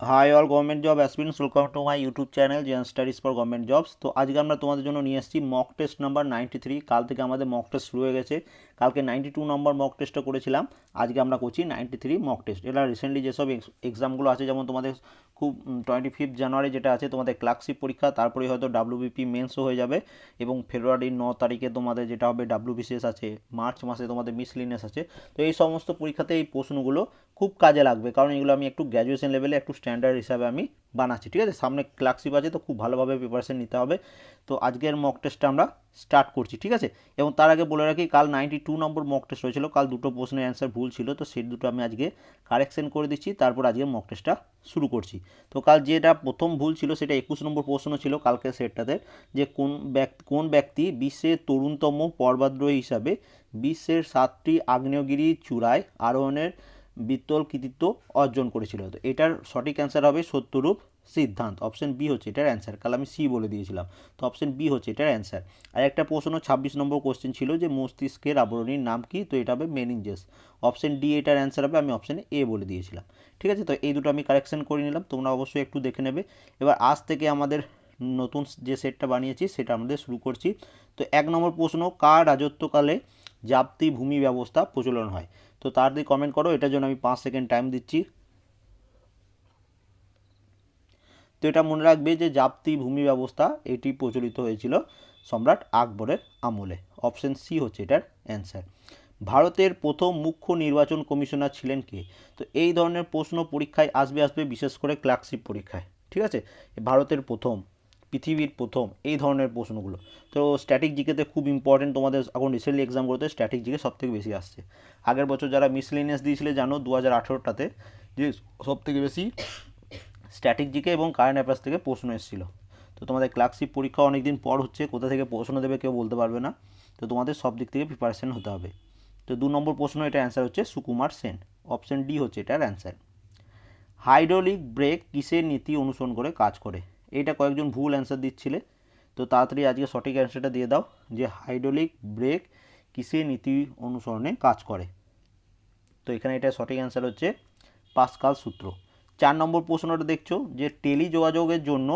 Hi all government job aspirants welcome to my YouTube channel Zen studies for government jobs তো আজকে আমরা তোমাদের জন্য নিয়ে এসেছি mock test number ninety three কাল থেকে আমাদের মক টেস্ট শুরু হয়ে গেছে। কালকে নাইনটি টু নম্বর মক টেস্টটা করেছিলাম, আজকে আমরা করছি নাইনটি থ্রি মক টেস্ট এটা রিসেন্টলি যেসব এক্সামগুলো আছে, যেমন তোমাদের খুব টোয়েন্টি ফিফথ জানুয়ারি যেটা আছে, তোমাদের ক্লার্কশিপ পরীক্ষা, তারপরে হয়তো ডাব্লিউবিপি মেন্সও হয়ে যাবে এবং ফেব্রুয়ারির ন তারিখে তোমাদের যেটা হবে ডাব্লিউবিসিএস আছে মার্চ মাসে তোমাদের মিসলিনিয়াস আছে। তো এই সমস্ত পরীক্ষাতে এই প্রশ্নগুলো খুব কাজে লাগবে, কারণ এগুলো আমি একটু গ্র্যাজুয়েশন লেভেলে একটু স্ট্যান্ডার্ড হিসাবে আমি বানাচ্ছি, ঠিক আছে? সামনে ক্লার্কশিপ আছে তো খুব ভালোভাবে প্রিপারেশন নিতে হবে। তো আজকের মক টেস্টটা আমরা স্টার্ট করছি, ঠিক আছে? এবং তার আগে বলে রাখি, কাল ninety two number mock test হয়েছিল কাল দুটো প্রশ্নের অ্যান্সার ভুল ছিল, তো সেই দুটো আমি আজকে কারেকশন করে দিচ্ছি, তারপর আজকে মক টেস্টটা শুরু করছি। তো কাল যেটা প্রথম ভুল ছিল, সেটা একুশ নম্বর প্রশ্ন ছিল কালকে সেটটাতে, যে কোন ব্যক্তি কোন ব্যক্তি বিশ্বের তরুণতম পর্বাদ্রোহী হিসাবে বিশ্বের সাতটি আগ্নেয়গিরি চূড়ায় আরোহণের বিত্তল কৃতিত্ব অর্জন করেছিল। তো এটার সঠিক অ্যান্সার হবে সত্যরূপ সিদ্ধান্ত। অপশন বি হচ্ছে এটার অ্যান্সার কাল আমি সি বলে দিয়েছিলাম। তো অপশন বি হচ্ছে এটার অ্যান্সার আর একটা প্রশ্ন, ছাব্বিশ নম্বর কোশ্চেন ছিল যে মস্তিষ্কের আবরণীর নাম কি? তো এটা হবে মেনিনজেস অপশন ডি এটার অ্যান্সার হবে, আমি অপশন এ বলে দিয়েছিলাম। ঠিক আছে? তো এই দুটো আমি কারেকশন করে নিলাম। তোমরা অবশ্যই একটু দেখে নেবে। এবার আজ থেকে আমাদের নতুন যে সেটটা বানিয়েছি, সেটা আমাদের শুরু করছি। তো এক নম্বর প্রশ্ন, কার রাজত্বকালে জাপ্তি ভূমি ব্যবস্থা প্রচলন হয়? তো তাড়াতাড়ি কমেন্ট করো, এটার জন্য আমি পাঁচ সেকেন্ড টাইম দিচ্ছি। তো এটা মনে রাখবে যে জাপ্তি ভূমি ব্যবস্থা, এটি প্রচলিত হয়েছিল সম্রাট আকবরের আমলে। অপশন সি হচ্ছে এটার অ্যান্সার ভারতের প্রথম মুখ্য নির্বাচন কমিশনার ছিলেন কে? তো এই ধরনের প্রশ্ন পরীক্ষায় আসবে আসবে বিশেষ করে ক্লার্কশিপ পরীক্ষায়। ঠিক আছে? ভারতের প্রথম। পৃথিবীর প্রথম, এই ধরনের প্রশ্নগুলো। তো স্ট্যাটিক জিকেতে খুব ইম্পর্টেন্ট তোমাদের এখন রিসেন্টলি এক্সামগুলোতে স্ট্যাটিক জিকে সব থেকে বেশি আসছে। আগের বছর যারা মিসলিনিয়াস দিয়েছিলে জানো দু হাজার আঠেরোটাতে যে সব থেকে বেশি স্ট্যাটিক জিকে এবং কারেন্ট অ্যাফেয়ার্স থেকে প্রশ্ন এসেছিল। তো তোমাদের ক্লার্কশিপ পরীক্ষা অনেক দিন পর হচ্ছে, কোথা থেকে প্রশ্ন দেবে কেউ বলতে পারবে না। তো তোমাদের সব দিক থেকে প্রিপারেশন হতে হবে। তো দু নম্বর প্রশ্ন এটা অ্যান্সার হচ্ছে সুকুমার সেন। অপশন ডি হচ্ছে এটার অ্যান্সার হাইড্রোলিক ব্রেক কিসের নীতি অনুসরণ করে কাজ করে? এইটা কয়েকজন ভুল অ্যান্সার দিচ্ছিলে। তো তাড়াতাড়ি আজকে সঠিক অ্যান্সারটা দিয়ে দাও যে হাইড্রোলিক ব্রেক কিসের নীতি অনুসরণে কাজ করে। তো এখানে এটা সঠিক অ্যান্সার হচ্ছে পাসকাল সূত্র। চার নম্বর প্রশ্নটা দেখছ যে টেলি যোগাযোগের জন্য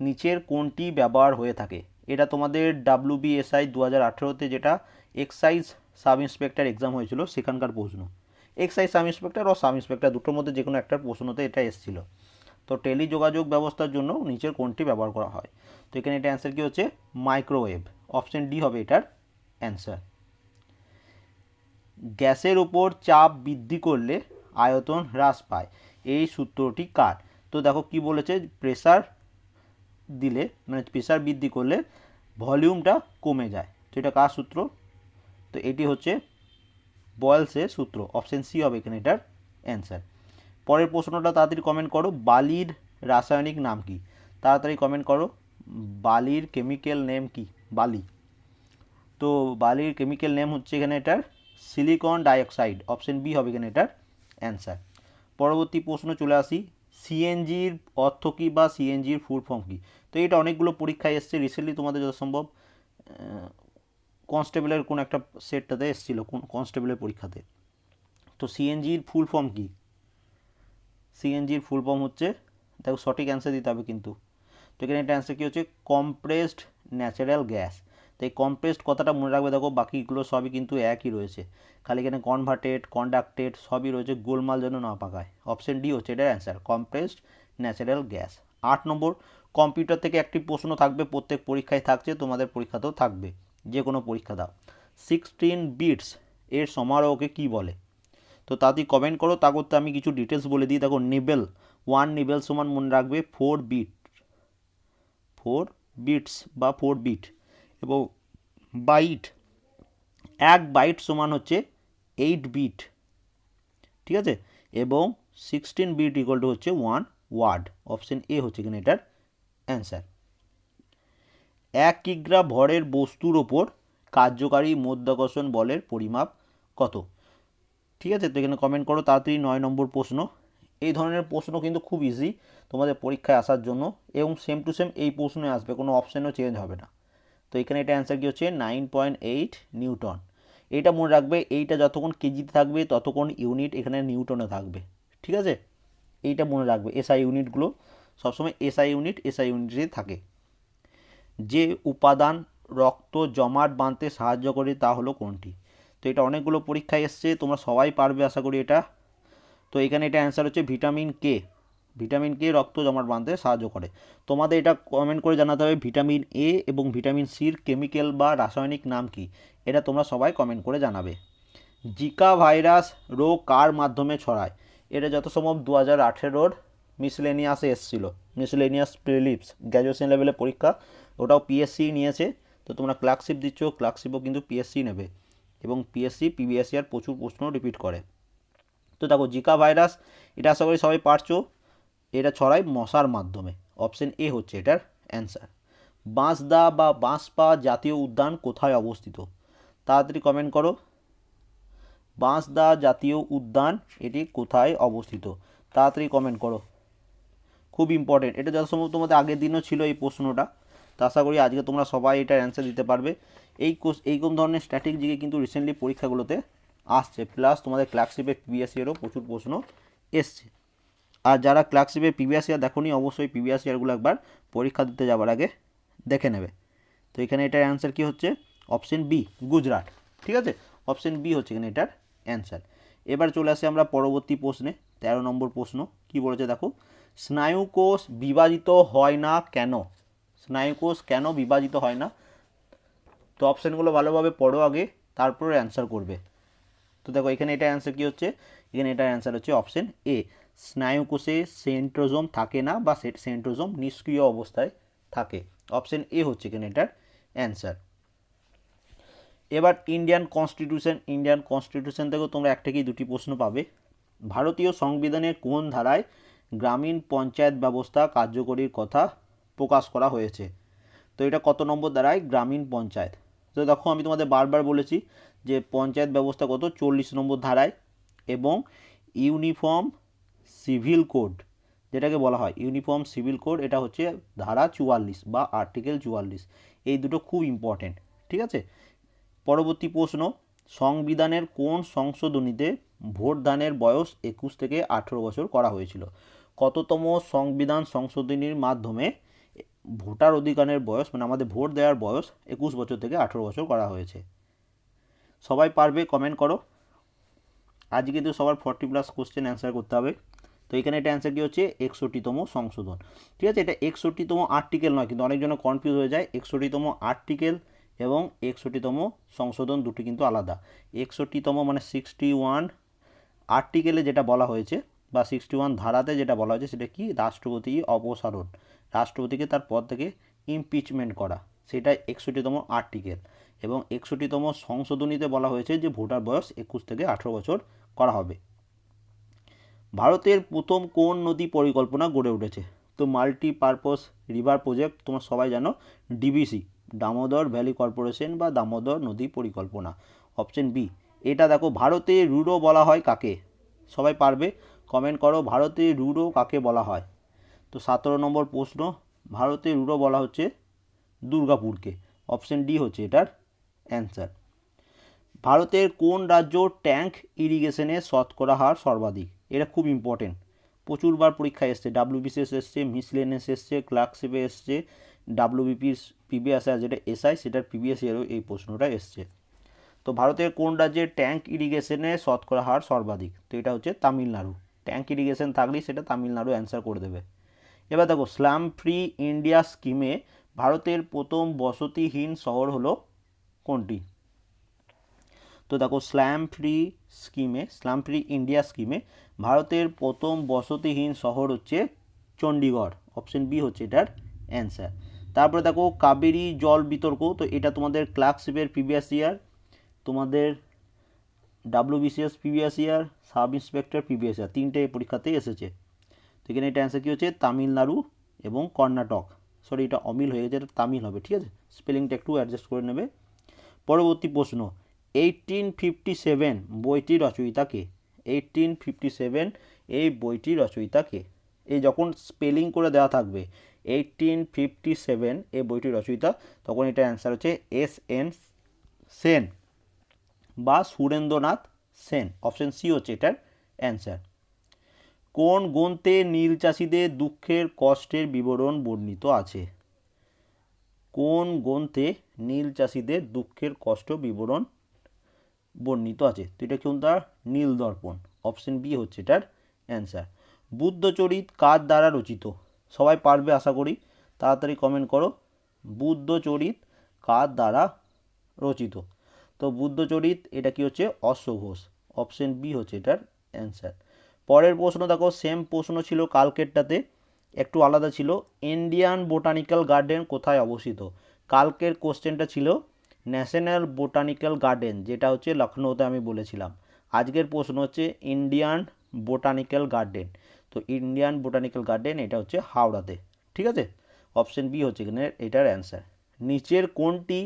নিচের কোনটি ব্যবহার হয়ে থাকে? এটা তোমাদের ডাব্লিউ বিএসআই দু হাজার আঠেরোতে যেটা এক্সাইজ সাব ইন্সপেক্টর এক্সাম হয়েছিল, সেখানকার প্রশ্ন। এক্সাইজ সাব ইন্সপেক্টর ও সাব ইন্সপেক্টর দুটোর মধ্যে যে কোনো একটা প্রশ্নতে এটা এসেছিল। তো টেলি যোগাযোগ ব্যবস্থার জন্য নিচের কোনটি ব্যবহার করা হয়? তো এখানে এটা অ্যান্সার কী হচ্ছে? মাইক্রোওয়েভ অপশন ডি হবে এটার অ্যান্সার গ্যাসের উপর চাপ বৃদ্ধি করলে আয়তন হ্রাস পায়। এই সূত্রটি কার? তো দেখো কি বলেছে? প্রেসার দিলে মানে প্রেসার বৃদ্ধি করলে ভলিউমটা কমে যায়। তো এটা কার সূত্র? তো এটি হচ্ছে বয়েলসের সূত্র। অপশন সি হবে এখানে এটার অ্যান্সার পরের প্রশ্নটা তাড়াতাড়ি কমেন্ট করো, বালির রাসায়নিক নাম কি? তাড়াতাড়ি কমেন্ট করো, বালির কেমিক্যাল নেম কি? বালি। তো বালির কেমিক্যাল নেম হচ্ছে এখানে এটার সিলিকন ডাইঅক্সাইড অপশন বি হবে এখানে এটার অ্যান্সার পরবর্তী প্রশ্ন চলে আসি সিএনজির অর্থ কী বা সিএনজির ফুল ফর্ম কী? তো এটা অনেকগুলো পরীক্ষায় এসছে রিসেন্টলি তোমাদের যত সম্ভব কনস্টেবলের কোন একটা সেটটাতে এসেছিল, কোন কনস্টেবলের পরীক্ষাতে। তো সিএনজির ফুল ফর্ম কী? সিএনজির ফুল ফর্ম হচ্ছে, দেখো সঠিক অ্যান্সার দিতে হবে কিন্তু। তো এখানে একটা অ্যান্সার কী হচ্ছে? কম্প্রেসড ন্যাচারাল গ্যাস তো এই কম্প্রেসড কথাটা মনে রাখবে, দেখো বাকিগুলো সবই কিন্তু একই রয়েছে। খালি এখানে কনভার্টেড কন্ডাক্টেড সবই রয়েছে, গোলমাল যেন না পাকায়। অপশন ডি হচ্ছে এটার অ্যান্সার কম্প্রেসড ন্যাচারাল গ্যাস আট নম্বর কম্পিউটার থেকে একটি প্রশ্ন থাকবে, প্রত্যেক পরীক্ষায় থাকছে, তোমাদের পরীক্ষাতেও থাকবে। যে কোনো পরীক্ষা দাও। সিক্সটিন বিটস এর সমারোহকে কী বলে? তো তাড়াতাড়ি কমেন্ট করো। তা করতে আমি কিছু ডিটেলস বলে দিই। দেখো নিবেল ওয়ান নিবেল সমান মনে রাখবে ফোর বিট ফোর বিটস বা ফোর বিট এবং বাইট এক বাইট সমান হচ্ছে এইট বিট ঠিক আছে? এবং সিক্সটিন বিট ইকুয়াল টু হচ্ছে ওয়ান ওয়ার্ড অপশন এ হচ্ছে এখানে এটার অ্যান্সার এক কিগ্রা ভরের বস্তুর ওপর কার্যকারী মধ্যাকর্ষণ বলের পরিমাপ কত? ঠিক আছে? তো এখানে কমেন্ট করো, তাড়াতাড়ি নয় নম্বর প্রশ্ন। এই ধরনের প্রশ্ন কিন্তু খুব ইজি তোমাদের পরীক্ষায় আসার জন্য এবং সেম টু সেম এই প্রশ্নে আসবে, কোনো অপশানও চেঞ্জ হবে না। তো এখানে এটা অ্যান্সার কী হচ্ছে? নাইন পয়েন্ট এইট নিউটন এইটা মনে রাখবে, এইটা যতক্ষণ কেজিতে থাকবে, ততক্ষণ ইউনিট এখানে নিউটনে থাকবে। ঠিক আছে? এইটা মনে রাখবে এসআই ইউনিটগুলো সবসময় এসআই ইউনিট এসআই ইউনিটে থাকে। যে উপাদান রক্ত জমাট বাঁধতে সাহায্য করে তা হলো কোনটি? তো এটা অনেকগুলো পরীক্ষায় এসছে, তোমরা সবাই পারবে আশা করি এটা। তো এখানে এটা অ্যান্সার হচ্ছে ভিটামিন কে ভিটামিন কে রক্ত জমাট বাঁধতে সাহায্য করে। তোমাদের এটা কমেন্ট করে জানাতে হবে ভিটামিন এ এবং ভিটামিন সির কেমিক্যাল বা রাসায়নিক নাম কি? এটা তোমরা সবাই কমেন্ট করে জানাবে। জিকা ভাইরাস রোগ কার মাধ্যমে ছড়ায়? এটা যত সম্ভব দু হাজার আঠেরোর মিসলেনিয়াসে এসেছিল মিসলেনিয়াস প্রিলিপস গ্র্যাজুয়েশন লেভেলে পরীক্ষা, ওটাও পিএসসি নিয়েছে। তো তোমরা ক্লার্কশিপ দিচ্ছ ক্লার্কশিপও কিন্তু পিএসসি নেবে। এবং পিএসসি পিবিএসসি আর প্রচুর প্রশ্ন রিপিট করে। তো দেখো জিকা ভাইরাস এটা আশা করি সবাই পারছ। এটা ছড়ায় মশার মাধ্যমে। অপশন এ হচ্ছে এটার অ্যান্সার বাঁশদা বা বাঁশপা জাতীয় উদ্যান কোথায় অবস্থিত? তাড়াতাড়ি কমেন্ট করো। বাঁশদা জাতীয় উদ্যান, এটি কোথায় অবস্থিত? তাড়াতাড়ি কমেন্ট করো। খুব ইম্পর্টেন্ট এটা যত সম্ভব তোমাদের আগের দিনও ছিল এই প্রশ্নটা। তো আশা করি আজকে তোমরা সবাই এটার অ্যান্সার দিতে পারবে। এই কোর্স এইরকম ধরনের স্ট্র্যাটেজিকে কিন্তু রিসেন্টলি পরীক্ষাগুলোতে আসছে। প্লাস তোমাদের ক্লার্কশিপে পিবিএসসিরও প্রচুর প্রশ্ন এসছে। আর যারা ক্লার্কশিপে পিবিএস ইয়ার দেখো অবশ্যই পিবিএস ইয়ারগুলো একবার পরীক্ষা দিতে যাওয়ার আগে দেখে নেবে। তো এখানে এটার অ্যান্সার কি হচ্ছে? অপশন বি গুজরাট ঠিক আছে? অপশন বি হচ্ছে এখানে এটার অ্যান্সার এবার চলে আসি আমরা পরবর্তী প্রশ্নে। তেরো নম্বর প্রশ্ন, কি বলেছে দেখো? স্নায়ুকোষ বিভাজিত হয় না কেন? স্নায়ুকোষ কেন বিভাজিত হয় না? তো অপশানগুলো ভালোভাবে পড়ো আগে, তারপরে অ্যান্সার করবে। তো দেখো, এখানে এটা অ্যান্সার কী হচ্ছে? এখানে এটার অ্যান্সার হচ্ছে অপশান এ স্নায়ুকোষে সেন্ট্রোজোম থাকে না বা সেন্ট্রোজোম নিষ্ক্রিয় অবস্থায় থাকে। অপশান এ হচ্ছে এখানে এটার অ্যান্সার এবার ইন্ডিয়ান কনস্টিটিউশন ইন্ডিয়ান কনস্টিটিউশন থেকেও তোমরা এক থেকেই দুটি প্রশ্ন পাবে। ভারতীয় সংবিধানের কোন ধারায় গ্রামীণ পঞ্চায়েত ব্যবস্থা কার্যকরীর কথা প্রকাশ করা হয়েছে। তো এটা কত নম্বর দ্বারায়? গ্রামীণ পঞ্চায়েত। তো দেখো আমি তোমাদের বারবার বলেছি যে পঞ্চায়েত ব্যবস্থা কত? চল্লিশ নম্বর ধারায় এবং ইউনিফর্ম সিভিল কোড, যেটাকে বলা হয়, ইউনিফর্ম সিভিল কোড, এটা হচ্ছে ধারা চুয়াল্লিশ বা আর্টিকেল চুয়াল্লিশ। এই দুটো খুব ইম্পর্টেন্ট ঠিক আছে? পরবর্তী প্রশ্ন, সংবিধানের কোন সংশোধনীতে ভোটদানের বয়স একুশ থেকে আঠেরো বছর করা হয়েছিল? কততম সংবিধান সংশোধনীর মাধ্যমে ভোটার অধিকারের বয়স মানে আমাদের ভোট দেওয়ার বয়স একুশ বছর থেকে আঠেরো বছর করা হয়েছে। সবাই পারবে কমেন্ট করো। আজকে কিন্তু সবার ফর্টি প্লাস কোশ্চেন অ্যান্সার করতে হবে। তো এখানে এটা অ্যান্সার কী হচ্ছে? একষট্টিতম সংশোধন। ঠিক আছে, এটা একষট্টিতম আর্টিকেল নয়, কিন্তু অনেকজন কনফিউজ হয়ে যায়। একষট্টিতম আর্টিকেল এবং একষট্টিতম সংশোধন দুটি কিন্তু আলাদা। একষট্টিতম মানে সিক্সটি ওয়ান আর্টিকেলে যেটা বলা হয়েছে, বা সিক্সটি ওয়ান ধারাতে যেটা বলা হয়েছে, সেটা কি? রাষ্ট্রপতি অপসারণ রাষ্ট্রপতিকে তার পদ থেকে ইমপিচমেন্ট করা। সেটা একষট্টিতম আর্টিকেল এবং একষট্টিতম সংশোধনীতে বলা হয়েছে যে ভোটার বয়স একুশ থেকে আঠেরো বছর করা হবে। ভারতের প্রথম কোন নদী পরিকল্পনা গড়ে উঠেছে? তো মাল্টি পারপোজ রিভার প্রজেক্ট তোমরা সবাই জানো ডিবিসি দামোদর ভ্যালি কর্পোরেশন বা দামোদর নদী পরিকল্পনা। অপশন বি এটা দেখো ভারতে রুডো বলা হয় কাকে? সবাই পারবে? কমেন্ট করো ভারতে রুডো কাকে বলা হয়? তো সতেরো নম্বর প্রশ্ন ভারতে রুডো বলা হচ্ছে দুর্গাপুরকে। অপশন ডি হচ্ছে এটার অ্যান্সার ভারতের কোন রাজ্য ট্যাঙ্ক ইরিগেশনের শতকরা হার সর্বাধিক? এটা খুব ইম্পর্টেন্ট প্রচুরবার পরীক্ষায় এসছে ডাব্লিউবিসিএস এসছে মিসলেনেস এসছে ক্লার্কশিপে এসছে ডাব্লিউবিপির পিবিএস আর যেটা এসআই সেটার পিবিএস এরও এই প্রশ্নটা এসছে। তো ভারতের কোন রাজ্যে ট্যাঙ্ক ইরিগেশনে শতকরা হার সর্বাধিক? তো এটা হচ্ছে তামিলনাড়ু। ট্যাঙ্ক ইরিগেশন থাকলেই সেটা তামিলনাড়ু অ্যান্সার করে দেবে। এবার দেখো স্ল্যাম ফ্রি ইন্ডিয়া স্কিমে ভারতের প্রথম বসতিহীন শহর হলো কোনটি? তো দেখো স্ল্যাম ফ্রি স্কিমে স্ল্যাম ফ্রি ইন্ডিয়া স্কিমে ভারতের প্রথম বসতিহীন শহর হচ্ছে চণ্ডীগড় অপশন বি হচ্ছে এটার অ্যান্সার। তারপরে দেখো, কাবেরী জল বিতর্ক, তো এটা তোমাদের ক্লার্কশিপের প্রিভিয়াস ইয়ার, তোমাদের WBCS previous year, sub inspector previous year, তিনটে পরীক্ষাতেই এসেছে। তো এখানে এটা অ্যান্সার কী হচ্ছে? তামিলনাড়ু এবং কর্ণাটক। সরি এটা অমিল হয়ে গেছে, এটা তামিল হবে, ঠিক আছে? স্পেলিংটা একটু অ্যাডজাস্ট করে নেবে। পরবর্তী প্রশ্ন এইটিন ফিফটি সেভেন বইটির রচয়িতাকে এইটিন ফিফটি সেভেন এই বইটির রচয়িতাকে এই যখন স্পেলিং করে দেওয়া থাকবে এইটিন ফিফটি সেভেন এই বইটির রচয়িতা, তখন এটা অ্যান্সার হচ্ছে এস এন সেন বা সুরেন্দ্রনাথ সেন। অপশন সি হচ্ছে এটার অ্যান্সার কোন গ্রন্থে নীল চাষিদের দুঃখের কষ্টের বিবরণ বর্ণিত আছে? কোন গ্রন্থে নীল চাষিদের দুঃখের কষ্ট বিবরণ বর্ণিত আছে? তো এটা তার নীল দর্পণ। অপশন বি হচ্ছে এটার অ্যান্সার। বুদ্ধচরিত কার দ্বারা রচিত? সবাই পারবে, আশা করি। তাড়াতাড়ি কমেন্ট করো। বুদ্ধচরিত কার দ্বারা রচিত? তো বুদ্ধচরিত এটা কি হচ্ছে? অশ্বঘোষ। অপশন বি হচ্ছে এটার অ্যান্সার। পরের প্রশ্ন দেখো সেম প্রশ্ন ছিল কালকেরটাতে, একটু আলাদা ছিল ইন্ডিয়ান বোটানিক্যাল গার্ডেন কোথায় অবস্থিত? কালকের কোশ্চেনটা ছিল ন্যাশনাল বোটানিক্যাল গার্ডেন যেটা হচ্ছে লখনৌতে আমি বলেছিলাম। আজকের প্রশ্ন হচ্ছে ইন্ডিয়ান বোটানিক্যাল গার্ডেন তো ইন্ডিয়ান বোটানিক্যাল গার্ডেন এটা হচ্ছে হাওড়াতে, ঠিক আছে? অপশন বি হচ্ছে এখানে এটার অ্যান্সার নিচের কোনটি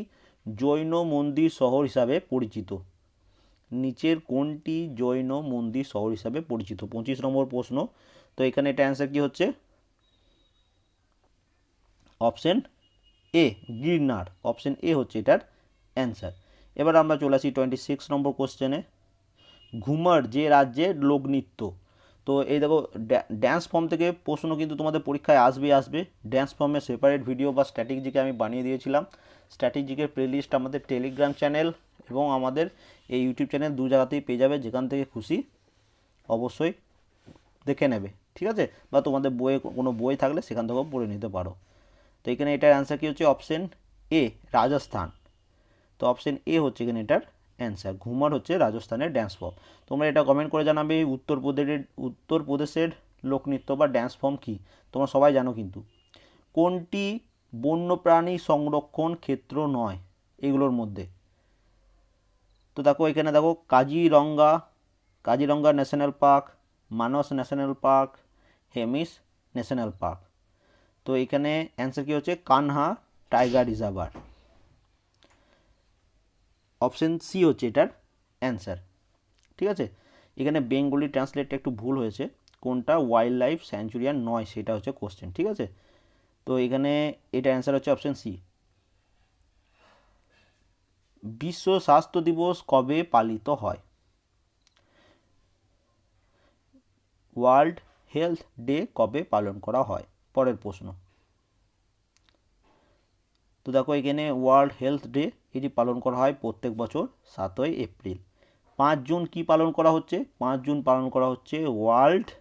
জৈন মন্দির শহর হিসাবে পরিচিত? নিচের কোনটি জৈন মন্দির শহর হিসাবে পরিচিত? পঁচিশ নম্বর প্রশ্ন। তো এখানে এটা অ্যান্সার কি হচ্ছে? Option A Girnar. Option A হচ্ছে এটার অ্যান্সার এবার আমরা চলে আসি টোয়েন্টি সিক্স নম্বর কোশ্চেনে ঘুমার যে রাজ্যের লোকনৃত্য তো এই দেখো ড্যান্স ফর্ম থেকে প্রশ্ন কিন্তু তোমাদের পরীক্ষায় আসবে আসবে। ড্যান্স ফর্মে সেপারেট ভিডিও বা স্ট্র্যাটেজিকে আমি বানিয়ে দিয়েছিলাম। স্ট্র্যাটেজিকের প্লেলিস্ট আমাদের টেলিগ্রাম চ্যানেল এবং আমাদের এই ইউটিউব চ্যানেল দু জায়গাতেই পেয়ে যাবে, যেখান থেকে খুশি অবশ্যই দেখে নেবে, ঠিক আছে? বা তোমাদের বইয়ে কোনো বই থাকলে সেখান থেকেও পড়ে নিতে পারো। তো এখানে এটার অ্যান্সার কী হচ্ছে? Option A Rajasthan. তো অপশন এ হচ্ছে এখানে এটার অ্যান্সার ঘুমার হচ্ছে রাজস্থানের ড্যান্স ফর্ম তোমরা এটা কমেন্ট করে জানাবে, উত্তরপ্রদেশের উত্তরপ্রদেশের লোকনৃত্য বা ড্যান্স ফর্ম কী? তোমরা সবাই জানো কিন্তু। কোনটি বন্যপ্রাণী সংরক্ষণ ক্ষেত্র নয়? এগুলোর মধ্যে। তো দেখো এখানে দেখো Kaziranga Kaziranga national park, Manas national park, Hemis national park. তো এখানে অ্যান্সার কী হচ্ছে? Kanha tiger reservoir. Option C হচ্ছে এটার অ্যান্সার ঠিক আছে? এখানে বেঙ্গলি ট্রান্সলেটটা একটু ভুল হয়েছে। কোনটা? ওয়াইল্ড লাইফ স্যাঞ্চুরিয়ান নয়, সেটা হচ্ছে কোশ্চেন ঠিক আছে? তো এখানে এটা অ্যান্সার হচ্ছে অপশন সি বিশ্ব স্বাস্থ্য দিবস কবে পালিত হয়? ওয়ার্ল্ড হেলথ ডে কবে পালন করা হয়? পরের প্রশ্ন। তো দেখো এখানে ওয়ার্ল্ড হেলথ ডে এটি পালন করা হয় প্রত্যেক বছর সাতই এপ্রিল। পাঁচ জুন কি পালন করা হচ্ছে? পাঁচ জুন পালন করা হচ্ছে ওয়ার্ল্ড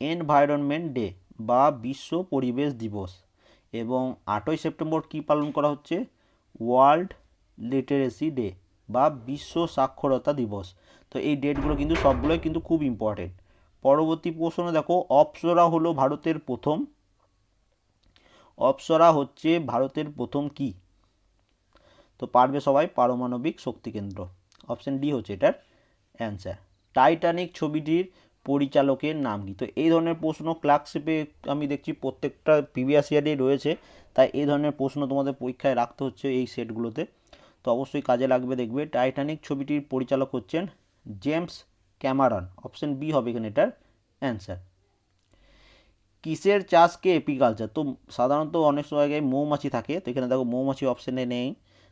এনভায়রনমেন্ট ডে বা বিশ্ব পরিবেশ দিবস। এবং আটই সেপ্টেম্বর কি পালন করা হচ্ছে? ওয়ার্ল্ড লিটারেসি ডে বা বিশ্ব সাক্ষরতা দিবস। তো এই ডেটগুলো কিন্তু সবগুলোই কিন্তু খুব ইম্পর্টেন্ট পরবর্তী প্রশ্ন, দেখো, অপ্সরা হলো ভারতের প্রথম। অপ্সরা হচ্ছে ভারতের প্রথম কি? তো পারবে সবাই, পারমাণবিক শক্তি কেন্দ্র। অপশন ডি হচ্ছে এটার অ্যান্সার টাইটানিক ছবিটির পরিচালকের নাম কি? তো এই ধরনের প্রশ্ন ক্লার্কশিপে আমি দেখছি প্রত্যেকটা প্রিভিয়াস ইয়ারেই রয়েছে। তাই এই ধরনের প্রশ্ন তোমাদের পরীক্ষায় রাখতে হচ্ছে এই সেটগুলোতে তো অবশ্যই কাজে লাগবে দেখবে। টাইটানিক ছবিটির পরিচালক হচ্ছেন জেমস ক্যামারন অপশন বি হবে এখানে এটার অ্যান্সার কিসের চাষকে এপিকালচার? তো সাধারণত অনেক সময় জায়গায় মৌমাছি থাকে, তো এখানে দেখো মৌমাছি অপশানে নেই।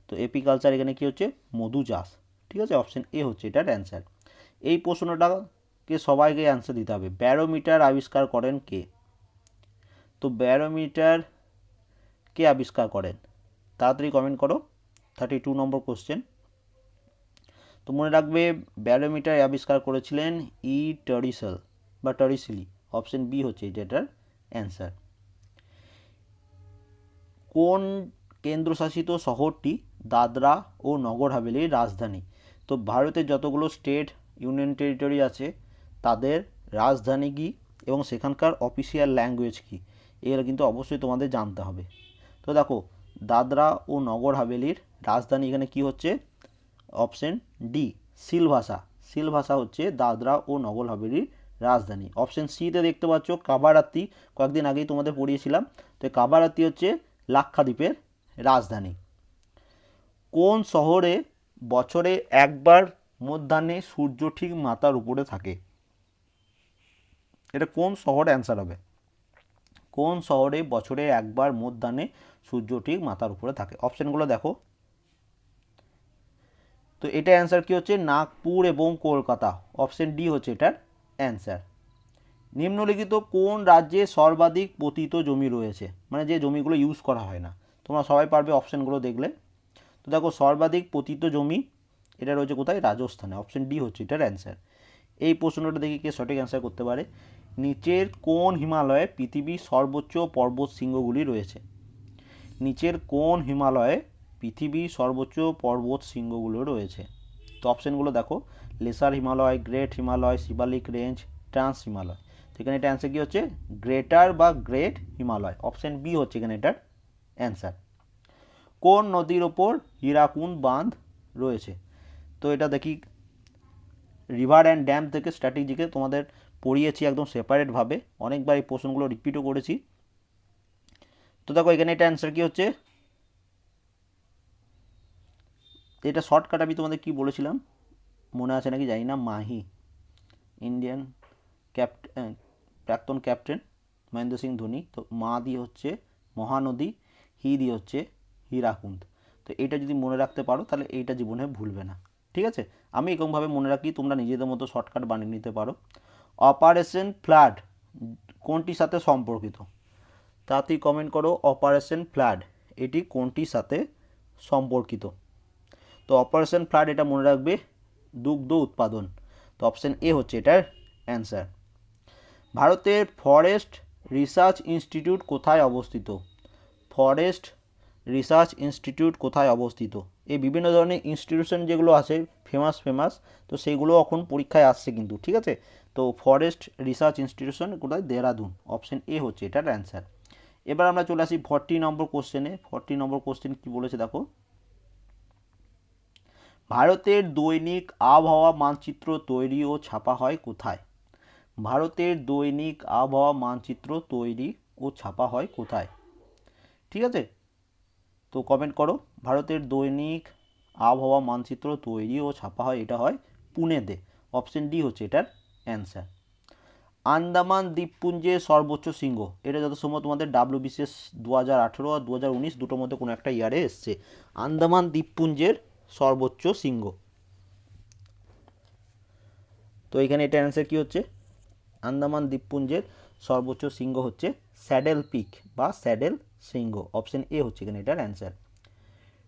তো এপিকালচার এখানে কী হচ্ছে? মধু চাষ। ঠিক আছে? অপশান এ হচ্ছে এটার অ্যান্সার এই প্রশ্নটাকে সবাইকে অ্যান্সার দিতে হবে। ব্যারোমিটার আবিষ্কার করেন কে? তো ব্যারোমিটার কে আবিষ্কার করেন? তাড়াতাড়ি কমেন্ট করো। থার্টি টু নম্বর কোশ্চেন তো মনে রাখবে ব্যারোমিটার আবিষ্কার করেছিলেন ই টরিসেল বা টরিসিলি অপশন বি হচ্ছে যেটার অ্যান্সার কোন কেন্দ্রশাসিত শহরটি দাদরা ও নগর হাভেলির রাজধানী? তো ভারতের যতগুলো স্টেট ইউনিয়ন টেরিটরি আছে, তাদের রাজধানী কি এবং সেখানকার অফিসিয়াল ল্যাঙ্গুয়েজ কী? এগুলো কিন্তু অবশ্যই তোমাদের জানতে হবে। তো দেখো, দাদরা ও নগর হাভেলির রাজধানী এখানে কি হচ্ছে? অপশন ডি সিলভাষা সিলভাষা হচ্ছে দাদরা ও নগর হাভেলির রাজধানী। অপশন সিতে দেখতে পাচ্ছ, কাবারাত্তি। কয়েকদিন আগেই তোমাদের পড়িয়েছিলাম। তো কাবারাত্তি হচ্ছে লাক্ষাদ্বীপের রাজধানী। কোন শহরে বছরে একবার মধ্যাহ্নে সূর্য ঠিক মাথার উপরে থাকে? এটা কোন শহরে? অ্যান্সার হবে। কোন শহরে বছরে একবার মধ্যাহ্নে সূর্য ঠিক মাথার উপরে থাকে? অপশানগুলো দেখো। তো এটা অ্যান্সার কি হচ্ছে? নাগপুর এবং কলকাতা। অপশন ডি হচ্ছে এটার অ্যান্সার নিম্নলিখিত কোন রাজ্যে সর্বাধিক পতিত জমি রয়েছে? মানে যে জমিগুলো ইউজ করা হয় না। তোমরা সবাই পারবে অপশানগুলো দেখলে। তো দেখো, সর্বাধিক পতিত জমি, এটা রয়েছে কোথায়? রাজস্থানে। অপশন ডি হচ্ছে এটার অ্যান্সার এই প্রশ্নটা দেখি কে সঠিক অ্যান্সার করতে পারে? নিচের কোন হিমালয়ে পৃথিবীর সর্বোচ্চ পর্বত শৃঙ্গগুলি রয়েছে? নিচের কোন হিমালয়ে পৃথিবীর সর্বোচ্চ পর্বত শৃঙ্গগুলো রয়েছে। তো অপশানগুলো দেখো, lesser Himalaya, great Himalaya Shivalik range, trans Himalaya. তো এখানে এটা অ্যান্সার কী হচ্ছে? গ্রেটার বা গ্রেট হিমালয়। অপশান বি হচ্ছে এখানে এটার অ্যান্সার কোন নদীর ওপর হীরাকুন্দ বাঁধ রয়েছে? তো এটা দেখি রিভার অ্যান্ড ড্যাম থেকে স্ট্র্যাটেজিকে তোমাদের পড়িয়েছি একদম সেপারেটভাবে অনেকবার এই প্রশ্নগুলো রিপিটও করেছি। তো দেখো, এখানে এটা অ্যান্সার কী হচ্ছে? এটা শর্টকাট আমি তোমাদের কি বলেছিলাম? মনে আছে নাকি? জানি না। মাহি। ইন্ডিয়ান ক্যাপ্ট প্রাক্তন ক্যাপ্টেন মহেন্দ্র সিং ধোনি। তো মা দিয়ে হচ্ছে মহানদী, হি দিয়ে হচ্ছে হীরাকুন্দ তো এটা যদি মনে রাখতে পারো, তাহলে এইটা জীবনে ভুলবে না। ঠিক আছে? আমি এরকমভাবে মনে রাখি, তোমরা নিজেদের মতো শর্টকাট বানিয়ে নিতে পারো। অপারেশন ফ্লাড কোনটির সাথে সম্পর্কিত? তাড়াতাড়ি কমেন্ট করো অপারেশন ফ্লাড এটি কোনটির সাথে সম্পর্কিত? তো অপারেশন ফ্লাড এটা মনে রাখবে দুগ্ধ উৎপাদন। তো অপশান এ হচ্ছে এটার অ্যান্সার। ভারতের ফরেস্ট রিসার্চ ইনস্টিটিউট কোথায় অবস্থিত? ফরেস্ট রিসার্চ ইনস্টিটিউট কোথায় অবস্থিত? এই বিভিন্ন ধরনের ইনস্টিটিউশন যেগুলো আছে ফেমাস ফেমাস তো সেইগুলো এখন পরীক্ষায় আসছে কিন্তু, ঠিক আছে? তো ফরেস্ট রিসার্চ ইনস্টিটিউশন কোথায়? দেহরাদুন অপশন এ হচ্ছে এটার অ্যান্সার। এবার আমরা চলে আসি ফর্টি নম্বর কোশ্চেনে ফর্টি নম্বর কোশ্চেন কী বলেছে দেখো? ভারতের দৈনিক আবহাওয়া মানচিত্র তৈরি ও ছাপা হয় কোথায়? ভারতের দৈনিক আবহাওয়া মানচিত্র তৈরি ও ছাপা হয় কোথায়? ঠিক আছে? তো কমেন্ট করো। ভারতের দৈনিক আবহাওয়া মানচিত্র তৈরি ও ছাপা হয়, এটা হয় পুনেতে। অপশন ডি হচ্ছে এটার অ্যান্সার আন্দামান দ্বীপপুঞ্জের সর্বোচ্চ শৃঙ্গ। এটা যত সময় তোমাদের ডাব্লিউ বিসিএস দু হাজার আঠেরো আর দু হাজার উনিশ দুটোর মধ্যে কোনো একটা ইয়ারে এসছে। আন্দামান দ্বীপপুঞ্জের সর্বোচ্চ শৃঙ্গ তো এখানে এটা অ্যান্সার কী হচ্ছে? আন্দামান দ্বীপপুঞ্জের সর্বোচ্চ শৃঙ্গ হচ্ছে স্যাডেল পিক বা স্যাডেল শৃঙ্গ অপশন এ হচ্ছে এখানে এটার অ্যান্সার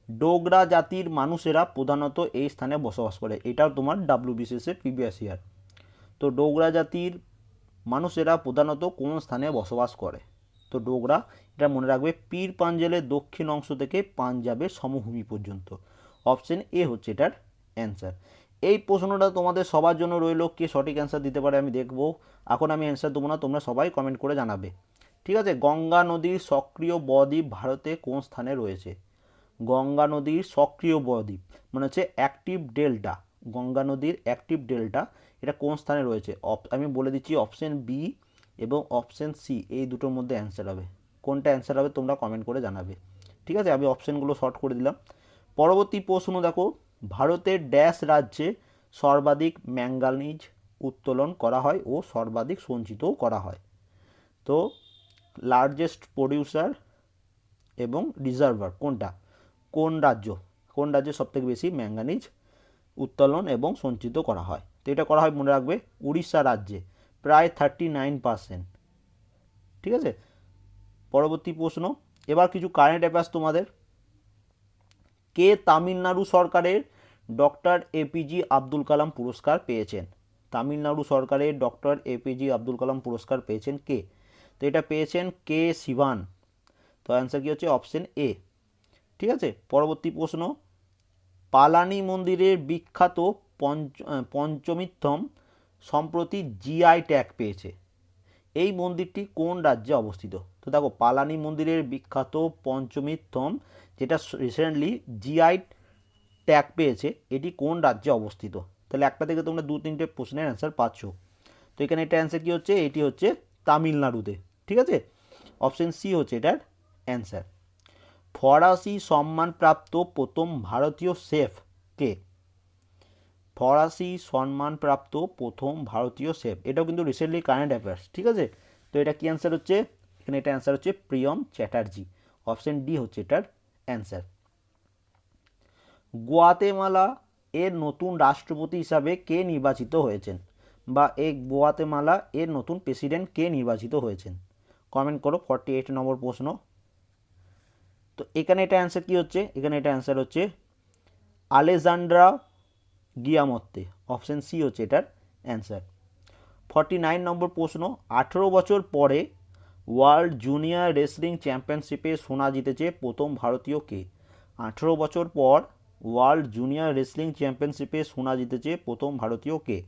ডোগরা জাতির মানুষেরা প্রধানত এই স্থানে বসবাস করে। এটাও তোমার ডাব্লিউ বিসিএসের প্রিভিয়াস ইয়ার তো ডোগরা জাতির মানুষেরা প্রধানত কোন স্থানে বসবাস করে? তো ডোগরা এটা মনে রাখবে পীর পাঞ্জেলের দক্ষিণ অংশ থেকে পাঞ্জাবের সমভূমি পর্যন্ত। অপশন এ হচ্ছে এটার অ্যান্সার এই প্রশ্নটা তোমাদের সবার জন্য রইল, কে সঠিক অ্যান্সার দিতে পারে আমি দেখব। এখন আমি অ্যান্সার দেবো না, তোমরা সবাই কমেন্ট করে জানাবে। ঠিক আছে, গঙ্গা নদীর সক্রিয় বদ্বীপ ভারতে কোন স্থানে রয়েছে? গঙ্গা নদীর সক্রিয় বদ্বীপ মানে হচ্ছে অ্যাক্টিভ ডেল্টা গঙ্গা নদীর অ্যাক্টিভ ডেল্টা এটা কোন স্থানে রয়েছে? আমি বলে দিচ্ছি অপশন বি এবং অপশন সি এই দুটোর মধ্যে অ্যান্সার হবে। কোনটা অ্যান্সার হবে তোমরা কমেন্ট করে জানাবে। ঠিক আছে, আমি অপশানগুলো শর্ট করে দিলাম। পরবর্তী প্রশ্ন দেখো, ভারতের ড্যাশ রাজ্যে সর্বাধিক ম্যাঙ্গানিজ উত্তোলন করা হয় ও সর্বাধিক সঞ্চিতও করা হয়। তো লার্জেস্ট প্রডিউসার এবং রিজার্ভার কোনটা? কোন রাজ্য? কোন রাজ্যে সবথেকে বেশি ম্যাঙ্গানিজ উত্তোলন এবং সঞ্চিত করা হয়? তো এটা করা হয় মনে রাখবে উড়িষ্যা রাজ্যে, প্রায় থার্টি নাইন পারসেন্ট ঠিক আছে? পরবর্তী প্রশ্ন, এবার কিছু কারেন্ট অ্যাফেয়ার্স তোমাদের। কে তামিলনাড়ু সরকারের ডক্টর এপিজি আব্দুল কালাম পুরস্কার পেয়েছেন? তামিলনাড়ু সরকারের ডক্টর এপিজি আব্দুল কালাম পুরস্কার পেয়েছেন কে? তো এটা পেয়েছেন কে শিবান। তো অ্যান্সার কী হচ্ছে? অপশন এ ঠিক আছে? পরবর্তী প্রশ্ন। পালানি মন্দিরের বিখ্যাত পঞ্চ পঞ্চমিত্তম সম্প্রতি জিআই ট্যাগ পেয়েছে। এই মন্দিরটি কোন রাজ্যে অবস্থিত? তো দেখো, পালানি মন্দিরের বিখ্যাত পঞ্চমিত্তম যেটা রিসেন্টলি জিআই ট্যাগ পেয়েছে, এটি কোন রাজ্যে অবস্থিত? তাহলে একটা থেকে তোমরা দু তিনটে প্রশ্নের অ্যান্সার পাচ্ছ। তো এখানে এটা অ্যান্সার কী হচ্ছে? এটি হচ্ছে তামিলনাড়ুতে, ঠিক আছে? অপশন সি হচ্ছে এটার অ্যান্সার ফরাসি সম্মানপ্রাপ্ত প্রথম ভারতীয় শেফ কে? ফরাসি সম্মানপ্রাপ্ত প্রথম ভারতীয় শেফ। এটাও কিন্তু রিসেন্টলি কারেন্ট অ্যাফেয়ার্স ঠিক আছে? তো এটা কি অ্যান্সার হচ্ছে? এখানে এটা অ্যান্সার হচ্ছে প্রিয়ম চ্যাটার্জি। অপশন ডি হচ্ছে এটার অ্যান্সার গোয়াতেমালা এর নতুন রাষ্ট্রপতি হিসাবে কে নির্বাচিত হয়েছেন? বা এক গোয়াতেমালা এর নতুন প্রেসিডেন্ট কে নির্বাচিত হয়েছেন? কমেন্ট করো ফর্টি এইট নম্বর প্রশ্ন। তো এখানে এটা অ্যান্সার কী হচ্ছে? এখানে এটা অ্যান্সার হচ্ছে আলেজান্ড্রা গিয়ামত্তে। অপশান সি হচ্ছে এটার অ্যান্সার ফর্টি নাইন নম্বর প্রশ্ন, আঠেরো বছর পরে ওয়ার্ল্ড জুনিয়র রেসলিং চ্যাম্পিয়নশিপে সোনা জিতেছে প্রথম ভারতীয় কে আঠেরো বছর পর ওয়ার্ল্ড জুনিয়র রেসলিং চ্যাম্পিয়নশিপে সোনা জিতেছে প্রথম ভারতীয় কে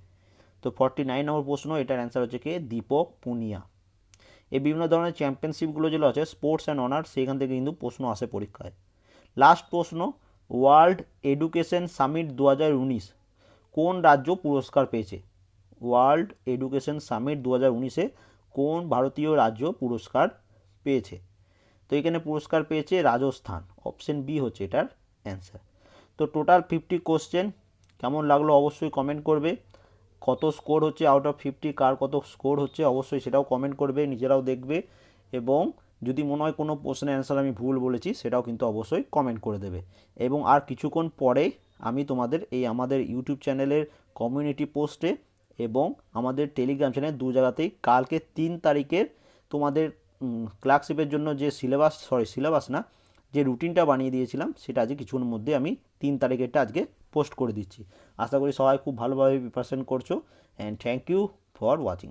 তো ফর্টি নাইন নম্বর প্রশ্ন, এটার অ্যান্সার হচ্ছে কে? দীপক পুনিয়া। এই বিভিন্ন ধরনের চ্যাম্পিয়নশিপগুলো যেগুলো আছে স্পোর্টস অ্যান্ড অনার্স সেখান থেকে কিন্তু প্রশ্ন আসে পরীক্ষায়। লাস্ট প্রশ্ন, ওয়ার্ল্ড এডুকেশন সামিট দু হাজার উনিশ, কোন রাজ্য পুরস্কার পেয়েছে? ওয়ার্ল্ড এডুকেশন সামিট দু হাজার উনিশে কোন ভারতীয় রাজ্য পুরস্কার পেয়েছে? তো এখানে পুরস্কার পেয়েছে রাজস্থান। অপশন বি হচ্ছে এটার অ্যান্সার তো টোটাল ফিফটি কোশ্চেন কেমন লাগল অবশ্যই কমেন্ট করবে। কত স্কোর হচ্ছে আউট অফ ফিফটি কার কত স্কোর হচ্ছে অবশ্যই সেটাও কমেন্ট করবে, নিজেরাও দেখবে এবং যদি মনে হয় কোনো প্রশ্নের অ্যান্সার আমি ভুল বলেছি সেটাও কিন্তু অবশ্যই কমেন্ট করে দেবে। এবং আর কিছুক্ষণ পরে আমি তোমাদের এই আমাদের ইউটিউব চ্যানেলের কমিউনিটি পোস্টে এবং আমাদের টেলিগ্রাম চ্যানেল দু জায়গাতেই কালকে তিন তারিখের তোমাদের ক্লার্কশিপের জন্য যে সিলেবাস সরি সিলেবাস না, যে রুটিনটা বানিয়ে দিয়েছিলাম, সেটা আজকে কিছুক্ষণের মধ্যে আমি তিন তারিখেরটা আজকে পোস্ট করে দিচ্ছি। আশা করি সবাই খুব ভালোভাবে প্রিপারেশন করছ and thank you for watching